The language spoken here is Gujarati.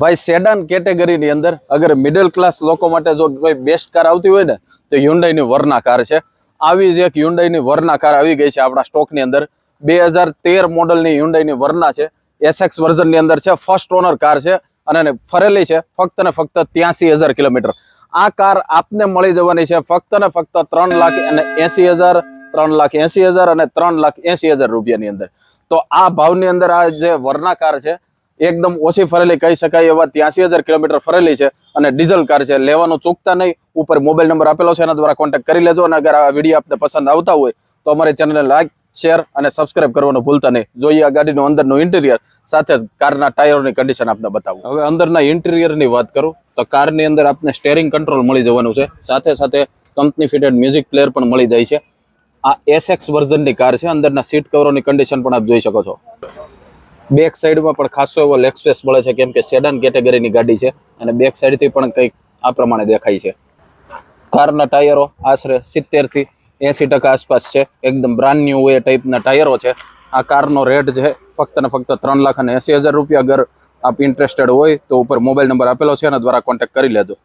ભાઈ સેડાન કેટેગરીની અંદર અગર મિડલ ક્લાસ લોકો માટે જો કોઈ બેસ્ટ કાર આવતી હોય ને, તો હ્યુન્ડાઈની વરના કાર છે. આવી જ એક હ્યુન્ડાઈની વરના કાર આવી ગઈ છે આપણા સ્ટોકની અંદર. બે હજાર તેર મોડલની હ્યુન્ડાઈની વરના છે. એસએક્સ વર્ઝનની અંદર છે. ફર્સ્ટ ઓનર કાર છે અને ફરેલી છે. ફક્ત ને ફક્ત ત્યાંસી હજાર કિલોમીટર. આ કાર આપને મળી જવાની છે ફક્ત ને ફક્ત ત્રણ લાખ અને એસી હજાર, ત્રણ લાખ એસી હજાર અને ત્રણ લાખ એસી હજાર રૂપિયાની અંદર. તો આ ભાવની અંદર આ જે વરના કાર છે એકદમ ઓછી ફરેલી કહી શકાય એવા ત્યાંસી હજાર કિલોમીટર ફરેલી છે અને ડીઝલ કાર છે. લેવાનું ચૂકતા નહીં. ઉપર મોબાઈલ નંબર આપેલો છે, એના દ્વારા કોન્ટેક્ટ કરી લેજો અને અગર આ વીડિયો આપને પસંદ આવતા હોય તો અમારી ચેનલને લાઈક શેર અને સબસ્ક્રાઇબ કરવાનું ભૂલતા નહીં. જોઈએ આ ગાડીનું અંદરનું ઇન્ટિરિયર સાથે જ કારના ટાયરોની કન્ડિશન આપને બતાવું. હવે અંદરના ઇન્ટિરિયરની વાત કરું, તો કારની અંદર આપને સ્ટેરિંગ કંટ્રોલ મળી જવાનું છે. સાથે સાથે કંપની ફિટેડ મ્યુઝિક પ્લેયર પણ મળી જાય છે. આ એસએક્સ વર્ઝનની કાર છે. અંદરના સીટ કવરોની કન્ડિશન પણ આપ જોઈ શકો છો. બેક સાઈડમાં પણ ખાસો એવો લેગ સ્પેસ મળે છે, કેમ કે સેડાન કેટેગરીની ગાડી છે અને બેક સાઈડથી પણ કંઈક આ પ્રમાણે દેખાય છે. કારના ટાયરો આશરે સિત્તેરથી એંસી ટકા આસપાસ છે. એકદમ બ્રાન્ડ ન્યુ એ ટાઈપના ટાયરો છે. આ કારનો રેટ છે, ફક્ત ને ફક્ત ત્રણ લાખ અને એંસી હજાર રૂપિયા. અગર આપ ઇન્ટરેસ્ટેડ હોય તો ઉપર મોબાઈલ નંબર આપેલો છે એના દ્વારા કોન્ટેક્ટ કરી લેજો.